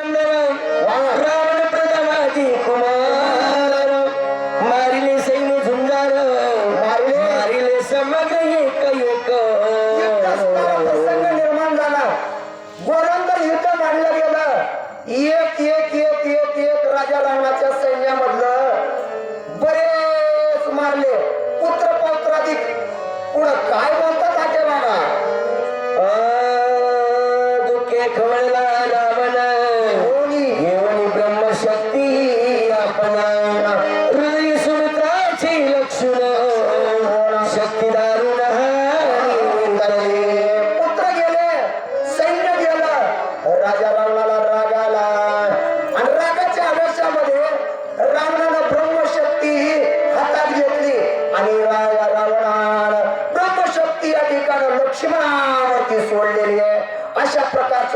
एक एक निर्माण झाला. युद्ध मांडलं गेलं. एक एक एक राजा रावणाच्या सैन्यामधलं बरेच मारले. पुत्र पौत्राधिक पुढं काय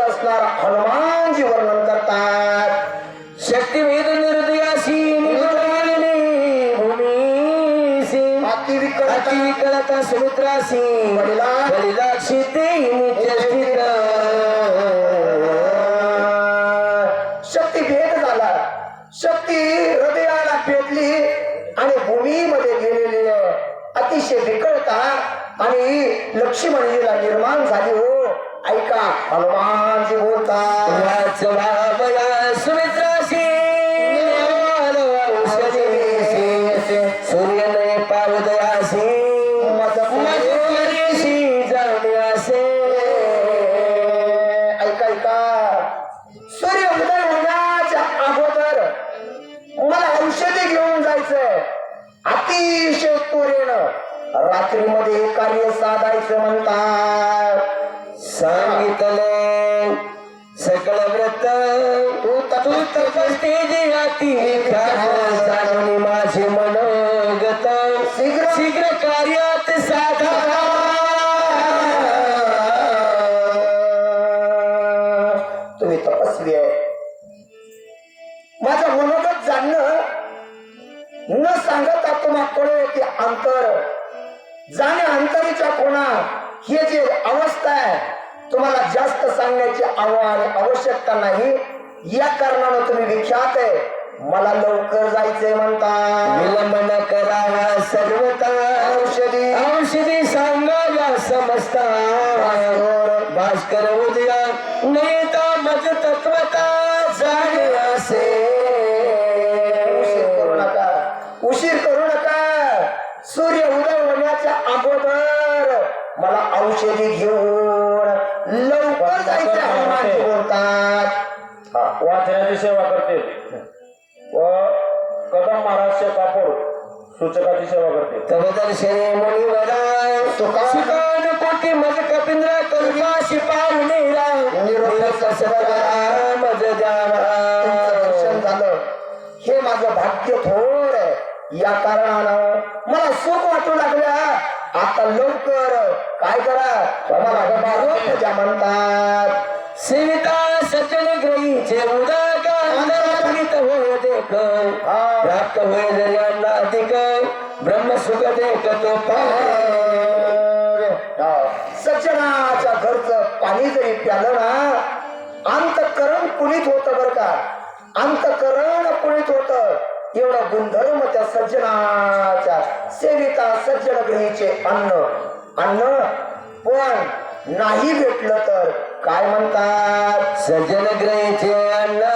असणार हनुमानजी वर्णन करतात. शक्ती वेद निर्दयाशी निजोडलेली भूमीसी वडिला ते शक्ती भेद झाला. शक्ती हृदयाला पेटली आणि भूमीमध्ये गेलेली अतिशय विकळता आणि लक्ष्मणजीला निर्माण झाली हो. ऐका. सूर्यनय पावदयासी मधुकरीसी जाण्यासे ऐका ऐका. सूर्य उदय होण्याच्या अगोदर मला औषधी घेऊन जायचंय. अतिशय त्वरेनं रात्रीमध्ये कार्य साधायचं म्हणतात. सांगितलं सकळ व्रत तू तू तपस्ते जे जाणून माझे मनोगत. शीघ्र शीघ्र कार्यात साधा. तुम्ही तपस्वी आहे. माझं मनोगत जाणणं न सांगता तुम्हाला कळेल की अंतर जाणे अंतरीच्या कोणा हे जे अवस्था आहे तुम्हाला जास्त सांगण्याची आव्हान आवश्यकता नाही या कारणानं तुम्ही विख्यात आहे. मला लवकर जायचंय म्हणता. विलंबन करावा सर्वता औषधी. औषधी सांगाव्या समजता भास्कर उदया नेता मज तत्वता जाणे असे. उशीर करू नका. उशीर करू नका. सूर्य उदय होण्याच्या अगोदर मला औषधी घेऊन लवकर जायचे हनुमानजी बोलतात. वाचनाची सेवा करते व कदम महाराजचे कापड सूचकाची सेवा करते तव दर्शने मुनिवरा सुका- सुकान कोटी मज कपिंद्र करुणाशी पाहुणेरा निरोध सत्वरा मज तुमचं दर्शन जावा झालं. हे माझं भाग्य थोर आहे. या कारणानं मला सुख वाटू लागल्या आता लवकर. काय करा? मला बाजू पूजा म्हणतात. सेविता सज्जन ग्रहीचे उदाका अंतरात्मित होय देख प्राप्त होय जयांना अधिक. ब्रह्म सुख देख तो सज्जनाच्या घरचं पाणी जरी प्यालं ना अंतकरण पुनीत होत बर का? अंतकरण पुनीत होत. एवढा गुणधर्म त्या सज्जनाच्या सेविता सज्जन गृहीचे अन्न. अन्न पण नाही भेटलं तर काय म्हणतात? सज्जन ग्रहीचे अन्न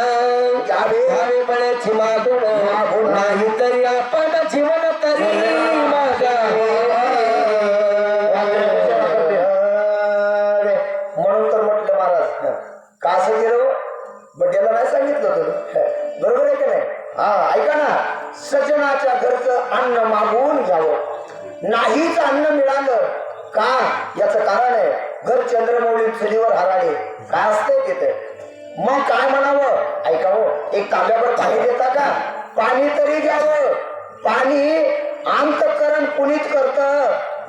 याचं कारण आहे घर चंद्रमौळी चुलीवर हराळे काय असतंय तिथे? मग काय म्हणावं? ऐकावं एक तांब्यावर पाणी देता का? पाणी तरी घ्यावं पाणी अंतकरण पुनीत करत?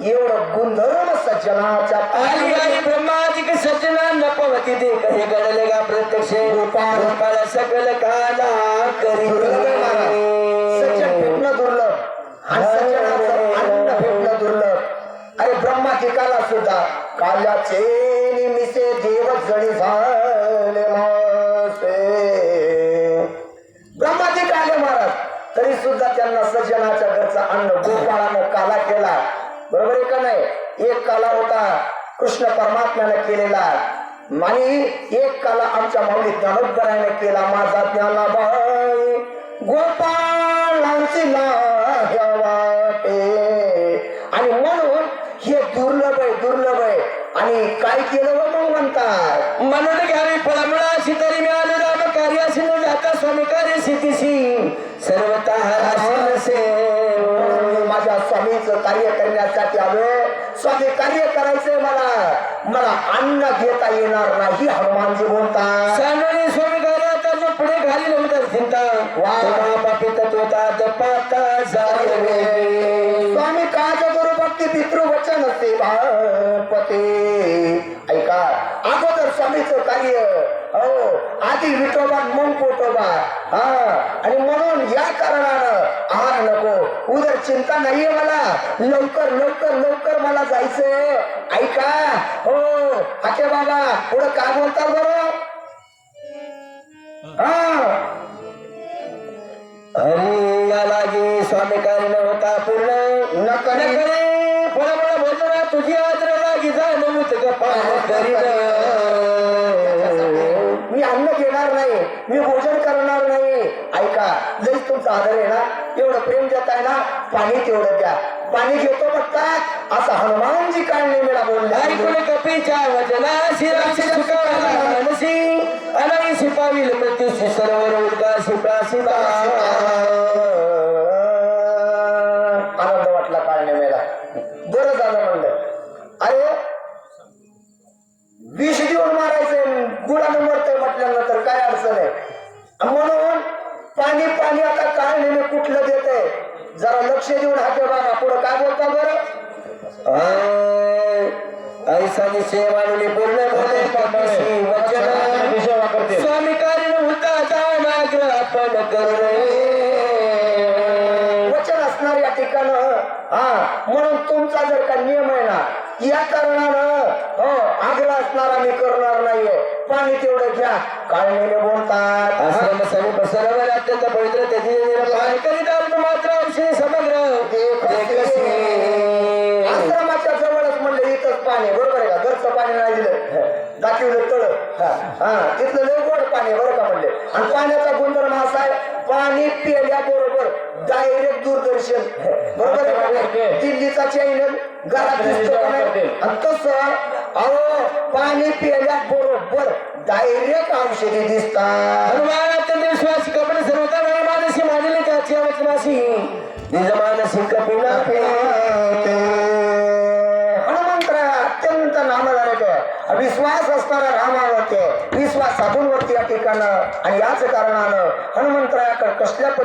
एवढं गुणधर्म सज्जनाच्या ब्रह्मादिक सज्जना नपवती दे हे घडले का प्रत्यक्ष. रूपाला सकल काला करी कायाचे निमिषे देव जळी झाले ब्रह्माजी काले महाराज तरी सुद्धा त्यांना सज्जनाच्या घरचा अन्न गोपाळानं काला केला. बरोबर आहे का नाही? एक काला होता कृष्ण परमात्म्याने केलेला. आणि एक काला आमच्या माऊली ज्ञानोद्गराने केला माझा ज्ञाना बाई गोपाळांची ला आणि मन काय केलं मग म्हणतात. म्हणून घ्यावी फळमुळा तरी मिळाले राम कार्याशी न जाता स्वामी कार्य सिद्धीशी सर्वतः मी माझ्या स्वामीचं कार्य करण्यासाठी आलो. स्वामी कार्य करायचंय मला. मला अन्न घेता येणार नाही हनुमानजी बोलतात. सांगणे स्वामी कार्याचा जो पुढे घाली नव्हता चिंता वा. बापी तत्वता जपाता स्वामी काज गुरु भक्ती पितृ पते ऐका अगोदर स्वामीचं कार्य हो आधी विठोबा मग पोटोबा हा आणि म्हणून या कारणानं आहार नको. उदर चिंता नाहीये मला. लवकर लवकर लवकर मला जायचं. ऐका हो हाके बाबा पुढं काय बोलतात बरं? हा. हरी या स्वामी कार्य होता पूर्ण. न करे कोणा मला बोललो ना तुझी आदर लागी जाण मुत गप्पा मी अन्न घेणार नाही मी भोजन करणार नाही. ऐका जरी तुमचा आदर आहे ना? एवढं प्रेम देत आहे ना? पाणी तेवढं द्या. पाणी घेतो बघता असं हनुमानजी काढणे नाही मला ऐकून कपीच्या वचना शिराशी सुखावला मानसी. अनाई शिपावील मृत्यूशी सरोवर उद्गाशी शिपा आनंद म्हणून पाणी पाणी आता काय नेहमी कुठलं देत जरा लक्ष देऊन हाते बघा पुढं काय बोलता बरं? ऐसा निश्चय पूर्ण बोले सेवा करते स्वामी कार्य होता दानाग्र आपण वचन असणार या ठिकाण. हा म्हणून तुमचा जर का नियम आहे ना या कारणानं आग्रह असणारा मी करणार नाहीये. पाणी तेवढं घ्या. काळमेने बोलतात. आश्रम समीप सरोवर अत्यंत पवित्र करीत आत्म मात्र समग्र. आश्रमाच्या जवळच म्हणलं इथंच पाणी बरोबर आहे का? घरचं पाणी नाही दिलं. दाखवलं तळ. हा. तिथलं लय गोड पाणी बरं का म्हणले? आणि पाण्याचा गुणधर्म असा आहे पाणी पिल्या बरोबर डायरेक्ट दूरदर्शन. बरोबर नाही? दिल्लीचा चॅनल घरात दिसतो नाही? तसं अहो पाणी पिल्या बरोबर डायरेक्ट औषधी दिसतात. हनुमान अत्यंत विश्वासी कपडे सर्वता नाही मानसी मानले त्याची वचनाशी निज मानसी कपिला हनुमंतराय अत्यंत नामधारक विश्वास असणारा रामावरती. विश्वास साधूंवरती या ठिकाणं. आणि याच कारणानं हनुमंतरायाकडे कसल्या